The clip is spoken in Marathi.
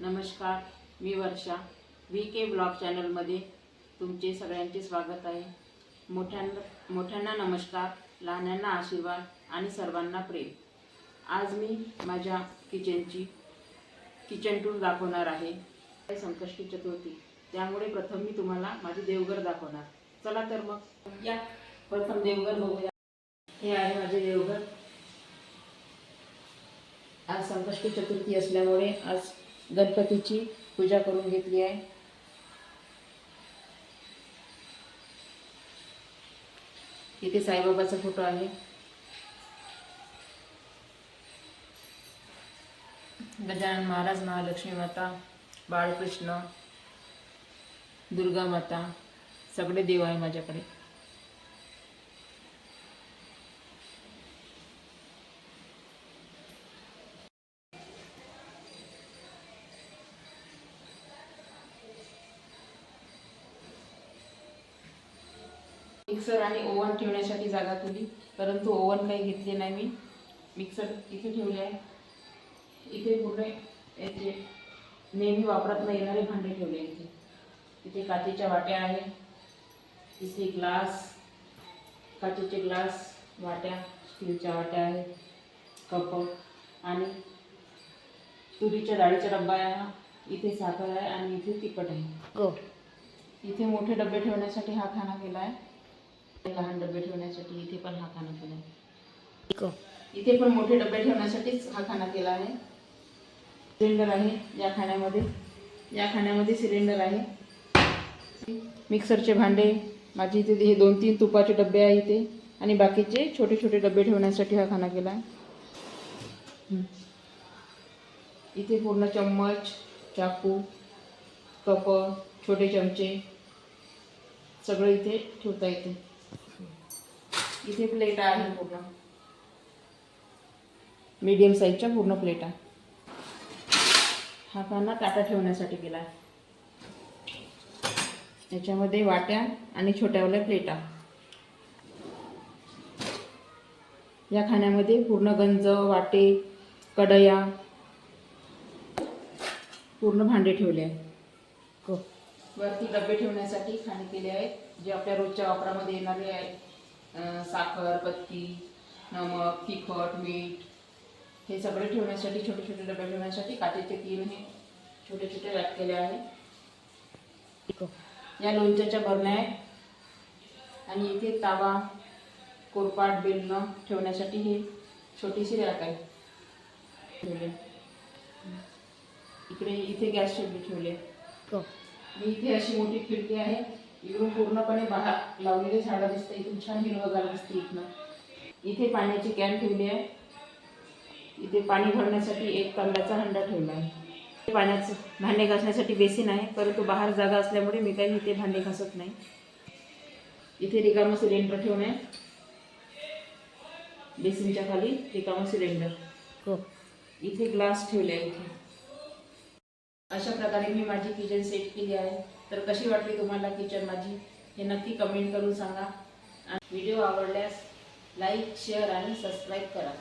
नमस्कार मी वर्षा. व्ही के ब्लॉग चॅनलमध्ये तुमचे सगळ्यांचे स्वागत आहे. मोठ्यांना मोठ्यांना नमस्कार लहान्यांना आशीर्वाद आणि सर्वांना प्रेम. आज मी माझ्या किचनची किचन टूर दाखवणार आहे. संकष्टी चतुर्थी. त्यामुळे प्रथम मी तुम्हाला माझी देवघर दाखवणार. चला तर मग. या. प्रथम देवघर बघूया. हे आहे माझे देवघर. आज संकष्टी चतुर्थी असल्यामुळे आज गणपतीची पूजा करून घेतली आहे. इथे साईबाबाचा फोटो आहे. गजानन महाराज महालक्ष्मी माता बाळकृष्ण दुर्गा माता सगळे देव आहे माझ्याकडे. मिक्सर आणि ओव्हन ठेवण्यासाठी जागा केली. परंतु ओव्हन काही घेतले नाही मी. मिक्सर इथे ठेवले आहे. इथे पूर्ण याचे नेहमी वापरात न येणारे भांडे ठेवले आहे इथे. इथे काचेच्या वाट्या आहेत. इथे ग्लास काचेचे ग्लास वाट्या स्टीलच्या वाट्या आहेत कप आणि तुरीच्या डाळीचा डब्बा आहे हा. इथे साखर आहे आणि इथे तिखट आहे. गो इथे मोठे डबे ठेवण्यासाठी हा खाना केला आहे. लहान डबे ठेवण्यासाठी इथे पण हा खाना केला आहे. इथे पण मोठे डबे ठेवण्यासाठीच हा खाना केला आहे. सिलेंडर आहे या खाण्यामध्ये. या खाण्यामध्ये सिलेंडर आहे. मिक्सरचे भांडे माझे इथे हे दोन तीन तुपाचे डबे आहे इथे. आणि बाकीचे छोटे छोटे डबे ठेवण्यासाठी हा खाना केला आहे. इथे पूर्ण चम्मच चाकू कप छोटे चमचे सगळं इथे ठेवता येते. इथे प्लेट आहे पूर्ण. मीडियम साईजच्या पूर्ण प्लेट आहे. हा खाना ताटा ठेवण्यासाठी केला आहे याच्यामध्ये वाट्या आणि छोट्यावाल्या प्लेटा या खाण्यामध्ये पूर्ण गंज वाटे कढया पूर्ण भांडे ठेवले आहे. गो वरती डबे ठेवण्यासाठी खाणे केले आहेत जे आपल्या रोजच्या वापरामध्ये येणारे आहेत. साखर पत्ती नमक तिखट मीठ हे सगळे ठेवण्यासाठी छोटे छोटे डबे ठेवण्यासाठी काचेचे तीन हे छोटे छोटे रॅक केले आहे. या लोणच्याच्या भरण्या आहेत. आणि इथे तावा कोरपाट बेलणं ठेवण्यासाठी हे छोटीशी रॅक आहे. ठेवले इकडे इथे गॅस शेगडी ठेवले मी इथे अशी मोठी खिडकी आहे. इकडून पूर्णपणे बाहेर लावलेले झाडं दिसते इथून छान हिरवगार दिसते इथनं. इथे पाण्याची कॅन ठेवली आहे. इथे पाणी भरण्यासाठी एक तांब्याचा हंडा ठेवला आहे. पाण्याचं भांडे घासण्यासाठी बेसिन आहे. परंतु बाहेर जागा असल्यामुळे मी काही इथे भांडे घासत नाही. इथे रिकामं सिलेंडर ठेवणे बेसिनच्या खाली रिकामं सिलेंडर. गो इथे ग्लास ठेवले आहे इथे. अशा प्रकारे मी माझी किचन सेट केली आहे. तर कशी वाटली तुम्हाला किचन माझी? हे नक्की कमेंट करून सांगा. आणि व्हिडिओ आवडल्यास लाईक शेअर आणि सबस्क्राईब करा.